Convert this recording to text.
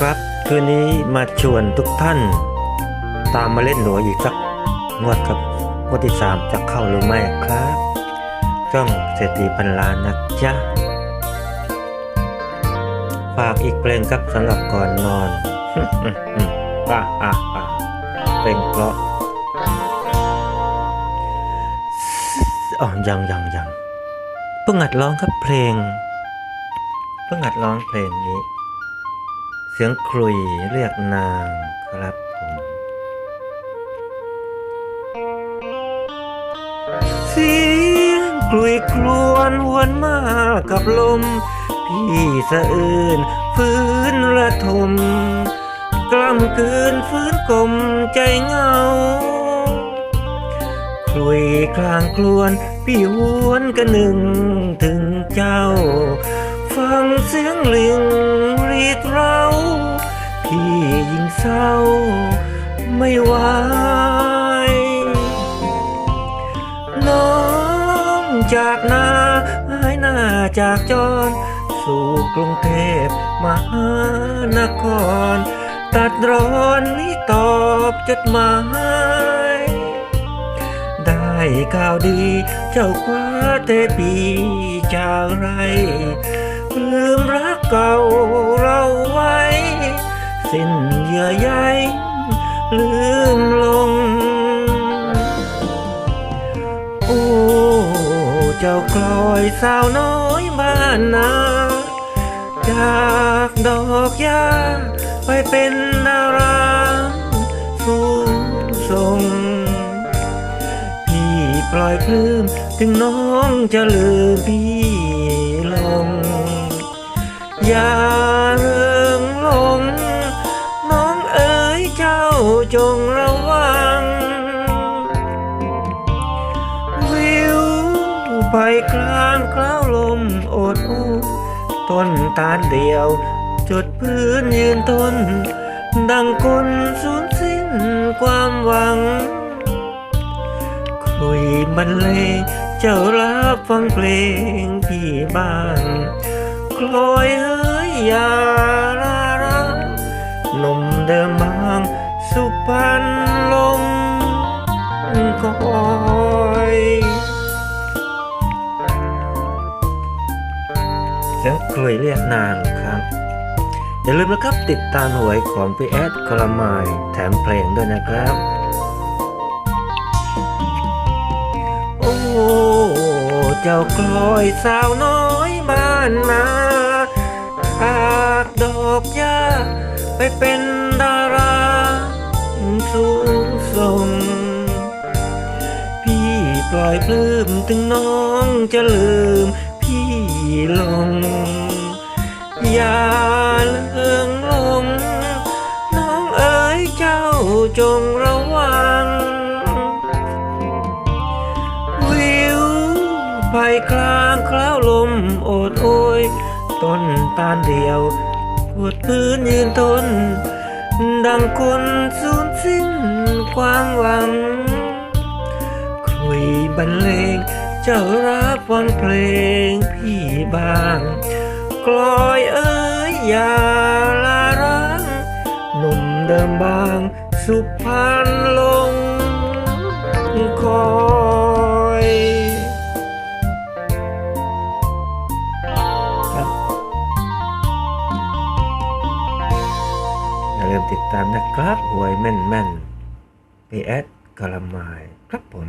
ครับคืนนี้มาชวนทุกท่าน ตามมาเล่นหวยอีกสักงวดครับงวดที่สามจะเข้าหรือไม่ครับจ้องเศรษฐีพันล้านนะจ๊ะฝากอีกเพลงครับสำหรับก่อนนอนอะอะอะเพลงเพราะอ๋อยังยังยังเพิ่งหัดร้องครับเพลงเพิ่งหัดร้องเพลงนี้ สียงครุยเรียกนางครับผมเสียงกลุยครวนหวนมากับลม พี่สะอื่นฟื้นระทม กล้ำกืนฟื้นกลมใจเงาคลุยคลางครวน พี่หวนกันหนึ่งถึงเจ้า ฟังเสียงลิงรีดเราพี่ยิ่งเศร้าไม่ไหวน้องจากนาหายหน้าจากจรสู่กรุงเทพมหานคร ตัดร้อนนี้ตอบจดหมายได้ข่าวดีเจ้าคว้าเทปีจากไร ลืมรักเก่าเราไว้ สิ้นเยื่อใยลืมลง โอ้เจ้ากลอยสาวน้อยบ้านนาจากดอกยาไปเป็นดาราสูงส่งพี่ปล่อยปลื้มถึงน้องจะลืมพี่ จงระวัง วิวไปกลางคล้าวลมโอดโอ้ต้นตาลเดียว จุดพื้นยืนต้น ดังคนสูญสิ้นความหวัง คุยบรรเลงเจ้ารับฟังเพลงพี่บ้าง คลอยเอ้ยยา เสียงคลุยเรียกนางครับ อย่าลืมนะครับติดตามหวยของพี่แอดคลามายแถมเพลงด้วยนะครับ โอ้เจ้ากลอยสาวน้อยบ้านนาหากดอกยาไปเป็นดาราสูงส่งพี่ปล่อยปลื้มถึงน้องจะลืม ลง อย่าเลิงลง น้องเอ๋ยเจ้าจงระวัง วิวไปกลางคล้าวลมโอดโอยต้นตาลเดียวปวดพื้นยืนทนดังคนสูญสิ้นความหวัง คุยบรรเลง จ้ารับฟังเพลงพี่บ้างกลอยเอ้ยอย่าลารังหนุ่มเดิมบาง สุพรรณลงคอยครับอย่าลืมติดตามนะครับหวยแม่นแม่นพีแอดกะละมายครับผม